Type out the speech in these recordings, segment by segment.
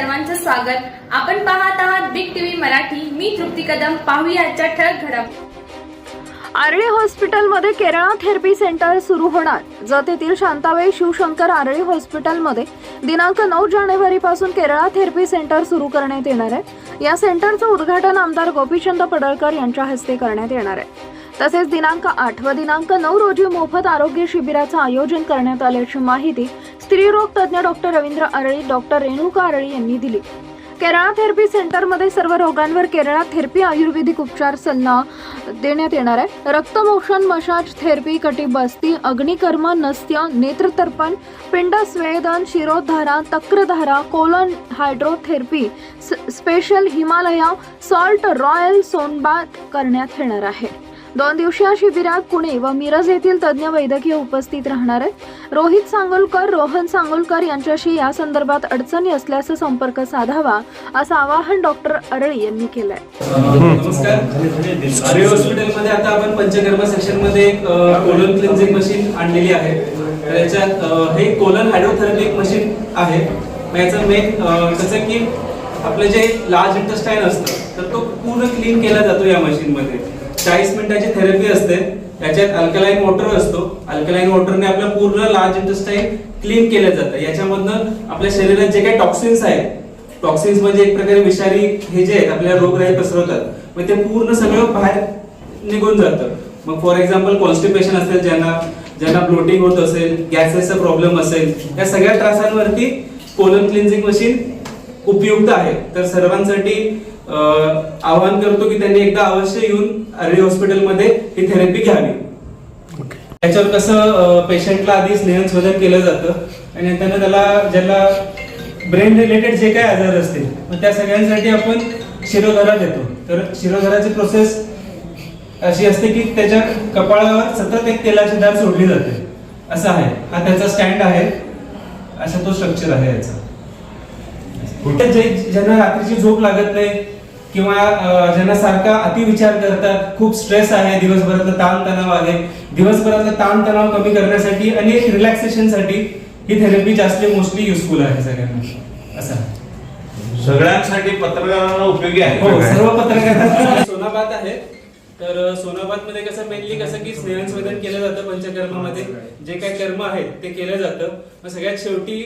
सर्वांचं स्वागत. आपण पाहत आहात बिग टीव्ही मराठी. मी तृप्ती कदम. पाहूया ठळक घडामोडी. आरळी हॉस्पिटलमध्ये केरळा थेरपी सेंटर सुरू होणार. जत येथील शांताबाई शिवशंकर आरळी हॉस्पिटलमध्ये दिनांक नऊ जानेवारीपासून केरळा थेरपी सेंटर सुरू करण्यात येणार आहे. या सेंटरचं उद्घाटन आमदार गोपीचंद पडळकर यांच्या हस्ते करण्यात येणार आहे. तसेच दिनांक आठ व दिनांक नऊ रोजी मोफत आरोग्य शिबिराचं आयोजन करण्यात आल्याची माहिती स्त्रीरोग तज्ज्ञ डॉक्टर रवींद्र आरळी डॉक्टर रेणुका आरळी यांनी दिली. केरळा थेरपी सेंटरमध्ये सर्व रोगांवर केरळा थेरपी आयुर्वेदिक उपचार सल्ला देण्यात येणार आहे. रक्तमोषण मसाज थेरपी कटिबस्ती अग्निकर्म नस्त्य नेत्रतर्पण पिंड स्वेदन शिरोधारा तक्रधारा colon hydrotherapy special Himalaya salt royal sunbath करण्यात येणार आहे. दोन दिवसीय शिबिरात पुणे व मिरज येथील तज्ज्ञ वैद्यकीय उपस्थित राहणार आहेत. रोहित सांगोलकर रोहन सांगोलकर यांच्याशी या संदर्भात अडचणी असल्यास संपर्क साधावा असं आवाहन डॉक्टर अरळी यांनी केलंय. नमस्कार. हॉस्पिटलमध्ये आता आपण पंचकर्म सेक्शनमध्ये एक कोलन क्लिन्झिंग मशीन आणलेली आहे. त्याच्यात हे कोलन हायड्रोथेरपी एक मशीन आहे याचं मेन कसं की आपलं जे लार्ज इंटेस्टाईन असतं तर तो पूर्ण क्लीन केला जातो या मशीनमध्ये चाळीस मिनिटाची थेरपी असते. याच्यात अल्कलाईन वॉटर असतो. अल्कलाईन वॉटरने आपलं पूर्ण लार्ज इंटेस्टाईन क्लीन केलं जातं. याच्यामधनं आपल्या शरीरात जे काही टॉक्सिन्स आहेत टॉक्सिन्स म्हणजे एक प्रकारे विषारी हे जे आहेत आपल्या रोगराई पसरवतात मग ते पूर्ण सगळं बाहेर निघून जातं. मग फॉर एक्झाम्पल कॉन्स्टिपेशन असेल ज्यांना ज्यांना ब्लोटिंग होत असेल गॅसेसचा प्रॉब्लेम असेल या सगळ्या त्रासांवरती कोलन क्लिन्झिंग मशीन उपयुक्त आहे. तर सर्वांसाठी आवाहन करतो की त्यांनी एकदा अवश्य येऊन आर्य हॉस्पिटलमध्ये ही थेरपी घ्यावी. त्याच्यावर कसं पेशंटला आधी स्नेहसंशोधन केलं जातं आणि नंतर त्याला ज्याला ब्रेन रिलेटेड जे काय आजार असतील मग त्या सगळ्यांसाठी आपण शिरोधारा देतो. तर शिरोधाराची प्रोसेस अशी असते की त्याच्या कपाळावर सतत एक तेलाची धार सोडली जाते. असं आहे. हा त्याचा स्टँड आहे. असा तो स्ट्रक्चर आहे याचा. कुठे जे ज्यांना रात्रीची झोप लागत नाही किंवा ज्यांना सारखा अतिविचार करतात खूप स्ट्रेस आहे दिवसभराचा ताण तणाव आहे. दिवसभराचा ताण तणाव कमी करण्यासाठी आणि एक रिलॅक्सेशनसाठी ही थेरपी जास्त मोस्टली युजफुल आहे सगळ्यांना. असं. सगळ्यांसाठी पत्रकारांना उपयोगी आहे. हो सर्व पत्रकार सोनाबाद आहे. तर सोनाबादमध्ये कसं मेनली कसं की स्नेहसंवेदन केलं जातं पंचकर्मामध्ये. जे काही कर्म आहेत ते केलं जातं. मग सगळ्यात शेवटी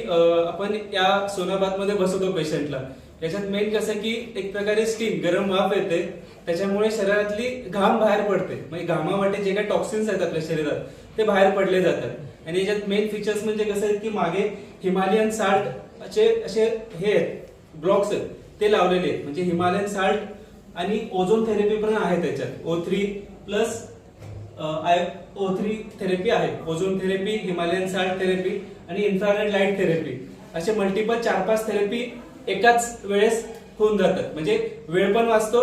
आपण या सोनाबादमध्ये बसवतो पेशंटला. याच्यात मेन कसं की एक प्रकारे स्टीम गरम वाफ येते. त्याच्यामुळे शरीरातली घाम बाहेर पडते. म्हणजे घामावाटे जे काही टॉक्सिन्स आहेत आपल्या शरीरात ते बाहेर पडले जातात. आणि याच्यात मेन फीचर्स म्हणजे कसं आहे की मागे हिमालयन साल्ट असे असे हे आहेत ब्लॉक्स आहेत. ते लावलेले आहेत. म्हणजे हिमालयन साल्ट आणि ओझोन थेरपी पण आहे त्याच्यात. O three plus I O three therapy आहे. Ozone therapy Himalayan salt therapy आणि इन्फ्रारेड लाइट थेरपी असे मल्टिपल चार पाच थेरपी एकाच वेळेस होऊन जातात. म्हणजे वेळ पण वाचतो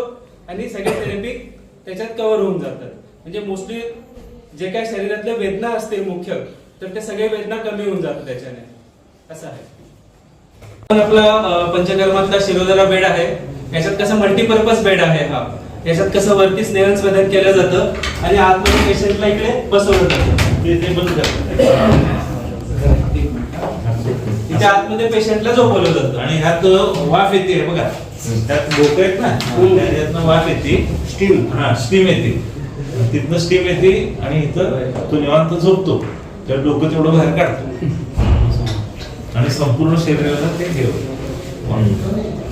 आणि सगळ्या थेरपी त्याच्यात कव्हर होऊन जातात. म्हणजे मोस्टली जे काय शरीरातल्या वेदना असते मुख्य तर ते सगळे वेदना कमी होऊन जातात त्याच्याने. असं आहे. पण आपला पंचकर्मातला शिरोधारा बेड आहे. याच्यात कसं मल्टीपर्पज बेड आहे हा. याच्यात कसं वरती स्नेहसंवेदन केलं जातं आणि आतमध्ये पेशंटला इकडे बसवलं जातं. ते बंद तिथे आतमध्ये पेशंटला झोपवलं जातं. आणि ह्यात वाफ येते बघा. त्यात लोक आहेत ना त्याच्यातनं वाफ येते. स्टीम हा स्टीम येते. तिथनं स्टीम येते आणि इथं तो निवांत झोपतो. तर डोकं तेवढं बाहेर काढतो. आणि संपूर्ण शरीराला ते ठेवतो